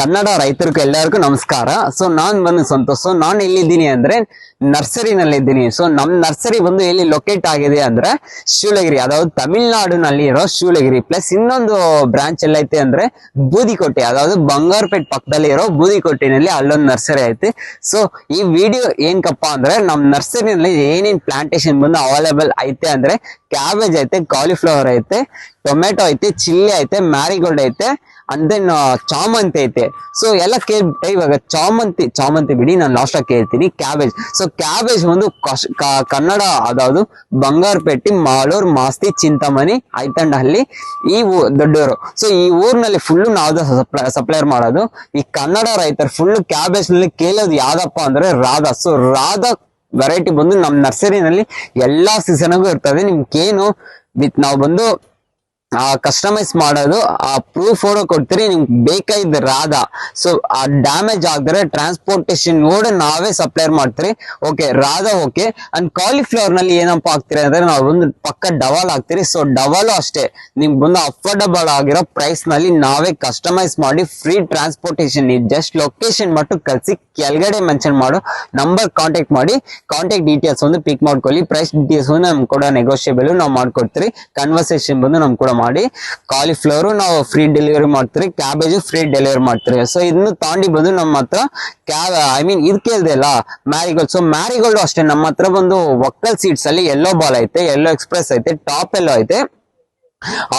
ಕನ್ನಡ ರೈತರಿಗೂ ಎಲ್ಲರಿಗೂ ನಮಸ್ಕಾರ. ಸೊ ನಾನು ಬಂದು ಸಂತೋಷ. ಸೊ ನಾನು ಎಲ್ಲಿದ್ದೀನಿ ಅಂದ್ರೆ ನರ್ಸರಿನಲ್ಲಿ ಇದ್ದೀನಿ ಸೊ ನಮ್ ನರ್ಸರಿ ಬಂದು ಎಲ್ಲಿ ಲೊಕೇಟ್ ಆಗಿದೆ ಅಂದ್ರೆ ಶಿವಲಗಿರಿ ಅದಾವ್ದು ತಮಿಳ್ನಾಡಿನಲ್ಲಿ ಇರೋ ಶಿವಲಗಿರಿ ಪ್ಲಸ್ ಇನ್ನೊಂದು ಬ್ರಾಂಚ್ ಎಲ್ಲೈತೆ ಅಂದ್ರೆ ಬೂದಿಕೋಟೆ ಅದಾವ್ದು ಬಂಗಾರಪೇಟ್ ಪಕ್ಕದಲ್ಲಿ ಇರೋ ಬೂದಿಕೋಟೆನಲ್ಲಿ ಅಲ್ಲೊಂದು ನರ್ಸರಿ ಐತೆ. ಸೊ ಈ ವಿಡಿಯೋ ಏನ್ಕಪ್ಪ ಅಂದ್ರೆ ನಮ್ ನರ್ಸರಿನಲ್ಲಿ ಏನೇನ್ ಪ್ಲಾಂಟೇಶನ್ ಬಂದು ಅವೈಲೇಬಲ್ ಐತೆ ಅಂದ್ರೆ ಕ್ಯಾಬೇಜ್ ಐತೆ ಕಾಲಿಫ್ಲವರ್ ಐತೆ ಟೊಮೆಟೊ ಐತೆ ಚಿಲ್ಲಿ ಐತೆ ಮ್ಯಾರಿಗೋಲ್ಡ್ ಐತೆ ಅಂಡ್ ದೆನ್ ಚಾಮಂತಿ ಐತೆ. ಸೊ ಎಲ್ಲ ಕೇಳ್ ಇವಾಗ ಚಾಮಂತಿ ಚಾಮಂತಿ ಬಿಡಿ, ನಾನು ಲಾಸ್ಟ್ ಆಗಿ ಕೇಳ್ತೀನಿ. ಕ್ಯಾಬೇಜ್ ಸೊ ಕ್ಯಾಬೇಜ್ ಒಂದು ಕನ್ನಡ, ಅದಾವುದು ಬಂಗಾರಪೇಟೆ ಮಾಲೂರ್ ಮಾಸ್ತಿ, ಚಿಂತಾಮಣಿ, ಐತಂಡಹಳ್ಳಿ, ಈ ದೊಡ್ಡವರು ಸೊ ಈ ಊರಿನಲ್ಲಿ ಫುಲ್ ನಾವು ಸಪ್ಲೈರ್ ಮಾಡೋದು. ಈ ಕನ್ನಡ ರೈತರು ಫುಲ್ ಕ್ಯಾಬೇಜ್ನಲ್ಲಿ ಕೇಳೋದು ಯಾವ್ದಪ್ಪ ಅಂದ್ರೆ ರಾಧಾ. ಸೊ ರಾಧಾ ವೆರೈಟಿ ಬಂದು ನಮ್ಮ ನರ್ಸರಿನಲ್ಲಿ ಎಲ್ಲಾ ಸೀಸನ್ಗೂ ಇರ್ತದೆ. ನಿಮ್ಗೇನು, ವಿತ್ ನಾವು ಬಂದು ಆ ಕಸ್ಟಮೈಸ್ ಮಾಡೋದು, ಆ ಪ್ರೂಫ್ ಫೋಟೋ ಕೊಡ್ತೀರಿ, ನಿಮ್ಗೆ ಬೇಕಾಗಿದ್ದ ರಾಧ ಸೊ ಆ ಡ್ಯಾಮೇಜ್ ಆಗಿದ್ರೆ ಟ್ರಾನ್ಸ್ಪೋರ್ಟೇಶನ್ ನೋಡಿ ನಾವೇ ಸಪ್ಲೈರ್ ಮಾಡ್ತೀರಿ. ಓಕೆ ರಾಧ ಓಕೆ ಅಂಡ್ ಕಾಲಿಫ್ಲವರ್ನಲ್ಲಿ ಏನಪ್ಪ ಆಗ್ತೀರಿ ಅಂದ್ರೆ, ನಾವು ಒಂದು ಪಕ್ಕ ಡಬಲ್ ಹಾಕ್ತೀರಿ. ಸೊ ಡಬಲ್ ಅಷ್ಟೇ. ನಿಮ್ಗೆ ಬಂದು ಅಫೋರ್ಡಬಲ್ ಆಗಿರೋ ಪ್ರೈಸ್ನಲ್ಲಿ ನಾವೇ ಕಸ್ಟಮೈಸ್ ಮಾಡಿ ಫ್ರೀ ಟ್ರಾನ್ಸ್ಪೋರ್ಟೇಶನ್ ನೀವು ಜಸ್ಟ್ ಲೊಕೇಶನ್ ಮಟ್ಟು ಕಳ್ಸಿ, ಕೆಳಗಡೆ ಮೆನ್ಷನ್ ಮಾಡು ನಂಬರ್ ಕಾಂಟ್ಯಾಕ್ಟ್ ಮಾಡಿ ಕಾಂಟ್ಯಾಕ್ಟ್ ಡೀಟೇಲ್ಸ್ ಒಂದು ಪಿಕ್ ಮಾಡ್ಕೊಳ್ಳಿ ಪ್ರೈಸ್ ಡೀಟೇಲ್ಸ್ ನಮ್ಗೆ ಕೂಡ ನೆಗೋಷಿಯಬಲ್ ನಾವು ಮಾಡ್ಕೊಡ್ತೀರಿ. ಕನ್ವರ್ಸೇಷನ್ ಬಂದು ನಮ್ಗೆ ಕೂಡ ಮಾಡಿ ಕಾಲಿಫ್ಲವರ್ ನಾವು ಫ್ರೀ ಡೆಲಿವರಿ ಮಾಡ್ತೀರಿ ಕ್ಯಾಬೇಜ್ ಫ್ರೀ ಡೆಲಿವರಿ ಮಾಡ್ತೀರಿ. ಸೊ ಇದನ್ನು ತಾಂಡಿ ಬಂದು ನಮ್ಮ ಹತ್ರ ಕ್ಯಾಬ್ ಐ ಮೀನ್ ಇದು ಕೇಳಿದೆ ಅಲ್ಲ ಮ್ಯಾರಿಗೋಲ್ಡ್ ಸೊ ಮ್ಯಾರಿಗೋಲ್ಡ್ ಅಷ್ಟೇ, ನಮ್ಮ ಹತ್ರ ಬಂದು ಒಕ್ಕಲ್ ಸೀಟ್ಸ್ ಅಲ್ಲಿ ಎಲ್ಲೋ ಬಾಲ್ ಐತೆ ಎಲ್ಲೋ ಎಕ್ಸ್ಪ್ರೆಸ್ ಐತೆ ಟಾಪ್ ಎಲ್ಲೋ ಐತೆ.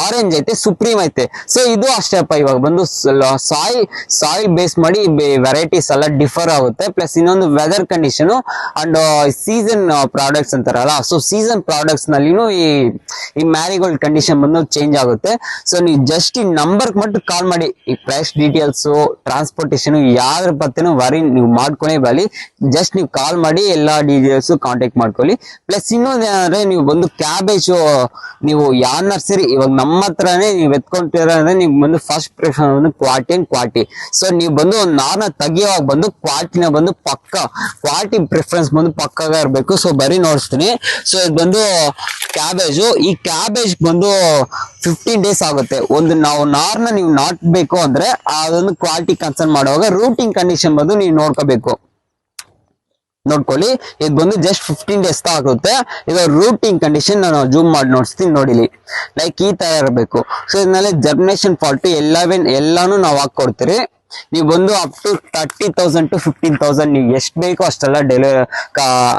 ಆರೆಂಜ್ ಐತೆ ಸುಪ್ರೀಮ್ ಐತೆ. ಸೊ ಇದು ಅಷ್ಟೇ ಅಪ್ಪ, ಇವಾಗ ಬಂದು ಸಾಯಿಲ್ ಸಾಯಿಲ್ ಬೇಸ್ ಮಾಡಿ ವೆರೈಟೀಸ್ ಎಲ್ಲ ಡಿಫರ್ ಆಗುತ್ತೆ. ಪ್ಲಸ್ ಇನ್ನೊಂದು weather condition and season products ಅಂತಾರಲ್ಲ. ಸೊ ಸೀಸನ್ ಪ್ರಾಡಕ್ಟ್ಸ್ ನಲ್ಲಿನೂ ಈ ಈ ಮ್ಯಾರಿಗೋಲ್ಡ್ ಕಂಡೀಷನ್ ಬಂದು ಚೇಂಜ್ ಆಗುತ್ತೆ. ಸೊ ನೀವು ಜಸ್ಟ್ ಈ ನಂಬರ್ ಮಟ್ಟು ಕಾಲ್ ಮಾಡಿ. ಈ ಪ್ರೈಸ್ ಡೀಟೇಲ್ಸ್ ಟ್ರಾನ್ಸ್ಪೋರ್ಟೇಷನ್ ಯಾವ್ದ್ರ ಬರ್ತೇನೋ ವರಿ ನೀವು ಮಾಡ್ಕೊಳೇ ಬರಲಿ ಜಸ್ಟ್ ನೀವು ಕಾಲ್ ಮಾಡಿ ಎಲ್ಲಾ ಡೀಟೇಲ್ಸ್ ಕಾಂಟ್ಯಾಕ್ಟ್ ಮಾಡ್ಕೊಳ್ಳಿ. ಪ್ಲಸ್ ಇನ್ನೊಂದು ಏನಂದ್ರೆ, ನೀವು ಬಂದು ಕ್ಯಾಬೇಜ್ ನೀವು ಯಾವ ನರ್ಸರಿ ಇವಾಗ ನಮ್ಮ ಹತ್ರನೇ ನೀವು ಎತ್ಕೊಂತೀರ ಅಂದ್ರೆ ನೀವು ಬಂದು ಫಸ್ಟ್ ಪ್ರಿಫರ್ ಬಂದು ಕ್ವಾಟಿ ಅಂಡ್ ಕ್ವಾಟಿ ಸೊ ನೀವು ಬಂದು ಒಂದು ನಾರ್ನ ತೆಗಿಯೋವಾಗ ಬಂದು ಕ್ವಾಟಿನ ಬಂದು ಪಕ್ಕ ಕ್ವಾಟಿ ಪ್ರಿಫರೆನ್ಸ್ ಬಂದು ಪಕ್ಕಾಗ ಇರಬೇಕು. ಸೊ ಬರೀ ನೋಡಿಸ್ತೀನಿ. ಸೊ ಇದು ಬಂದು ಕ್ಯಾಬೇಜು ಈ ಕ್ಯಾಬೇಜ್ ಬಂದು ಫಿಫ್ಟೀನ್ ಡೇಸ್ ಆಗುತ್ತೆ. ಒಂದು ನಾವು ನಾರ್ನ ನೀವು ನಾಟ್ಬೇಕು ಅಂದ್ರೆ ಅದೊಂದು ಕ್ವಾಲಿಟಿ ಕನ್ಸರ್ನ್ ಮಾಡುವಾಗ ರೂಟಿಂಗ್ ಕಂಡೀಷನ್ ಬಂದು ನೀವು ನೋಡ್ಕೋಬೇಕು. ನೋಡ್ಕೊಳ್ಳಿ. ಇದು ಬಂದು ಜಸ್ಟ್ ಫಿಫ್ಟೀನ್ ಡೇಸ್ ಆಗುತ್ತೆ. ಇದು ರೂಟಿಂಗ್ ಕಂಡೀಷನ್ ನಾನು ಜೂಮ್ ಮಾಡಿ ನೋಡಿಸ್ತೀನಿ ನೋಡಿಲಿ. ಲೈಕ್ ಈ ತರ ಇರಬೇಕು. ಸೊ ಇದ್ಮೇಲೆ ಜರ್ಮಿನೇಷನ್ ಫಾಲ್ಟ್ ಎಲ್ಲವೆನ್ ಎಲ್ಲಾನು ನಾವು ಹಾಕೊಡ್ತೀರಿ ನೀವು ಬಂದು up to thirty thousand to fifteen thousand ನೀವು ಎಷ್ಟು ಬೇಕೋ ಅಷ್ಟೆಲ್ಲ ಡೆಲಿವರ್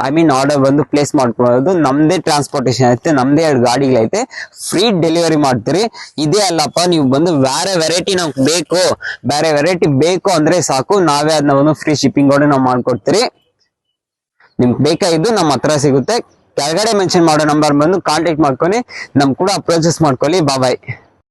ಐ ಮೀನ್ ಆರ್ಡರ್ ಬಂದು ಪ್ಲೇಸ್ ಮಾಡ್ಕೊಳ್ಳೋದು. ನಮ್ದೇ ಟ್ರಾನ್ಸ್ಪೋರ್ಟೇಷನ್ ಐತೆ ಎರಡು ಗಾಡಿಗಳೈತೆ. ಫ್ರೀ ಡೆಲಿವರಿ ಮಾಡ್ತೀರಿ. ಇದೇ ಅಲ್ಲಪ್ಪ, ನೀವು ಬಂದು ಬೇರೆ ವೆರೈಟಿ ನಮ್ಗೆ ಬೇಕು. ಬೇರೆ ವೆರೈಟಿ ಬೇಕು ಅಂದ್ರೆ ಸಾಕು. ನಾವೇ ಅದನ್ನ ಒಂದು ಫ್ರೀ ಶಿಪ್ಪಿಂಗ್ ಕೂಡ ನಾವು ಮಾಡ್ಕೊಡ್ತೀರಿ. ನಿಮ್ಗೆ ಬೇಕಾಗಿದ್ದು ನಮ್ಮ ಹತ್ರ ಸಿಗುತ್ತೆ. ಕೆಳಗಡೆ ಮೆನ್ಷನ್ ಮಾಡೋ ನಂಬರ್ ಬಂದು ಕಾಂಟ್ಯಾಕ್ಟ್ ಮಾಡ್ಕೊಳ್ಳಿ ನಮ್ ಕೂಡ ಅಪ್ರೋಚಸ್ ಮಾಡ್ಕೊಳ್ಳಿ ಬಾಯ್